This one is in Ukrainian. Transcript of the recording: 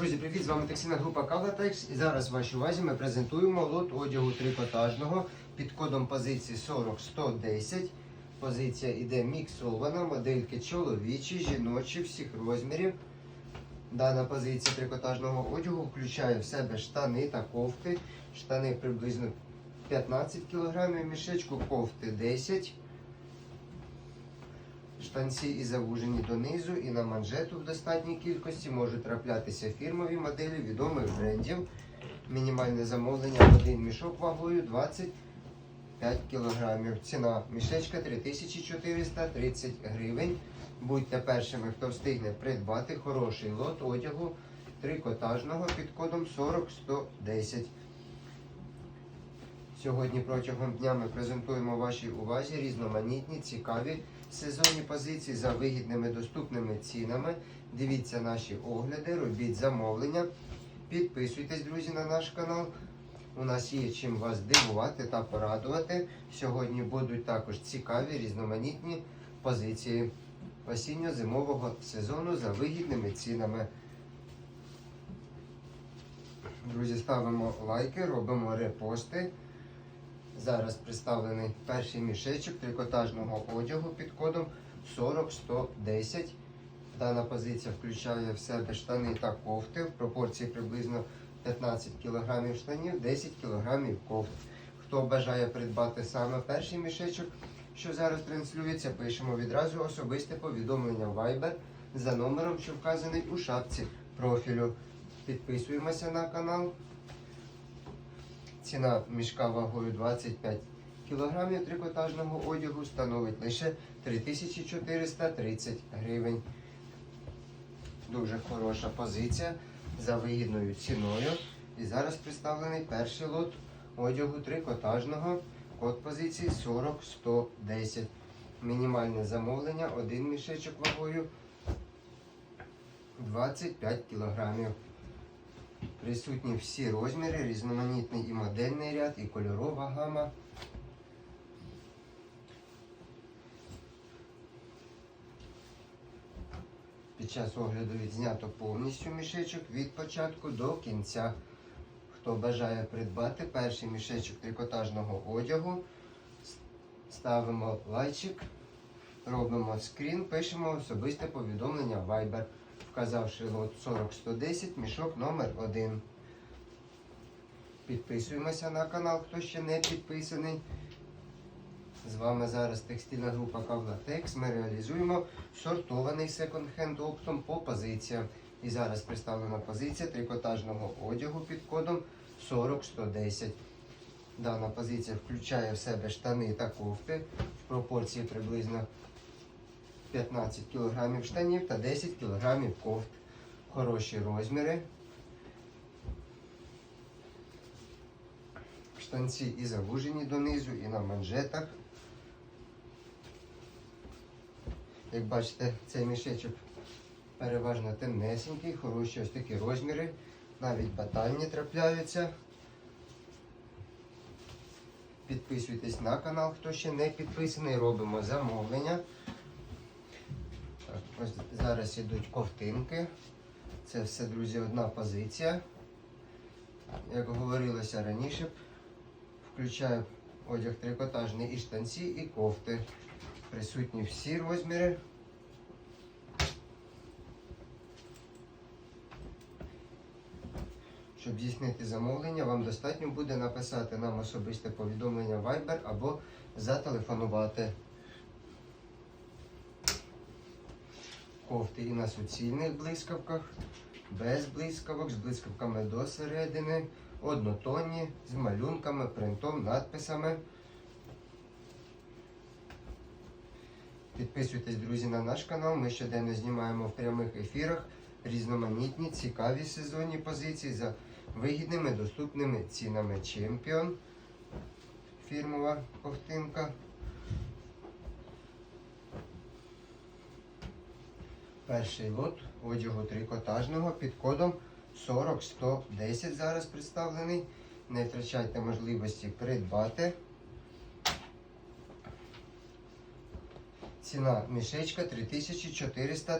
Друзі, привіт! З вами текстильна група Кавлатекс. І зараз в вашій увазі ми презентуємо лот одягу трикотажного під кодом позиції 40110. Позиція іде міксована, модельки чоловічі, жіночі, всіх розмірів. Дана позиція трикотажного одягу включає в себе штани та кофти. Штани приблизно 15 кг, мішечку кофти 10 Штанці і завужені донизу, і на манжету в достатній кількості можуть траплятися фірмові моделі відомих брендів. Мінімальне замовлення один мішок вагою 25 кг. Ціна мішечка 3430 гривень. Будьте першими, хто встигне придбати хороший лот одягу трикотажного під кодом 40110. Сьогодні протягом дня ми презентуємо вашій увазі різноманітні, цікаві сезонні позиції за вигідними доступними цінами. Дивіться наші огляди, робіть замовлення. Підписуйтесь, друзі, на наш канал. У нас є чим вас дивувати та порадувати. Сьогодні будуть також цікаві різноманітні позиції осінньо-зимового сезону за вигідними цінами. Друзі, ставимо лайки, робимо репости. Зараз представлений перший мішечок трикотажного одягу під кодом 40110. Дана позиція включає в себе штани та кофти в пропорції приблизно 15 кг штанів, 10 кг кофт. Хто бажає придбати саме перший мішечок, що зараз транслюється, пишемо відразу особисте повідомлення Viber за номером, що вказаний у шапці профілю. Підписуємося на канал. Ціна мішка вагою 25 кг трикотажного одягу становить лише 3430 гривень. Дуже хороша позиція за вигідною ціною. І зараз представлений перший лот одягу трикотажного. Код позиції 40110. Мінімальне замовлення, один мішечок вагою 25 кілограмів. Присутні всі розміри, різноманітний і модельний ряд, і кольорова гама. Під час огляду відзнято повністю мішечок від початку до кінця. Хто бажає придбати перший мішечок трикотажного одягу, ставимо лайчик, робимо скрін, пишемо особисте повідомлення Viber вказавши лот 40110, мішок номер 1 Підписуємося на канал, хто ще не підписаний. З вами зараз текстильна група Кавлатекс. Ми реалізуємо сортований секонд-хенд оптом по позиціям. І зараз представлена позиція трикотажного одягу під кодом 40110. Дана позиція включає в себе штани та кофти в пропорції приблизно 15 кг штанів та 10 кг кофт. Хороші розміри. Штанці і завужені донизу, і на манжетах. Як бачите, цей мішечок переважно темнесенький, хороші ось такі розміри, навіть батальні трапляються. Підписуйтесь на канал, хто ще не підписаний, робимо замовлення. Ось зараз йдуть ковтинки. Це все, друзі, одна позиція. Як говорилося раніше, включаю одяг трикотажний і штанці, і кофти. Присутні всі розміри. Щоб здійснити замовлення, вам достатньо буде написати нам особисте повідомлення Viber або зателефонувати. Кофти і на суцільних блискавках, без блискавок, з блискавками до середини, однотонні, з малюнками, принтом, надписами. Підписуйтесь, друзі, на наш канал. Ми щоденно знімаємо в прямих ефірах різноманітні, цікаві сезонні позиції за вигідними доступними цінами. Чемпіон, фірмова ковтинка. Перший лот одягу трикотажного під кодом 40110 зараз представлений. Не втрачайте можливості придбати. Ціна мішечка 3400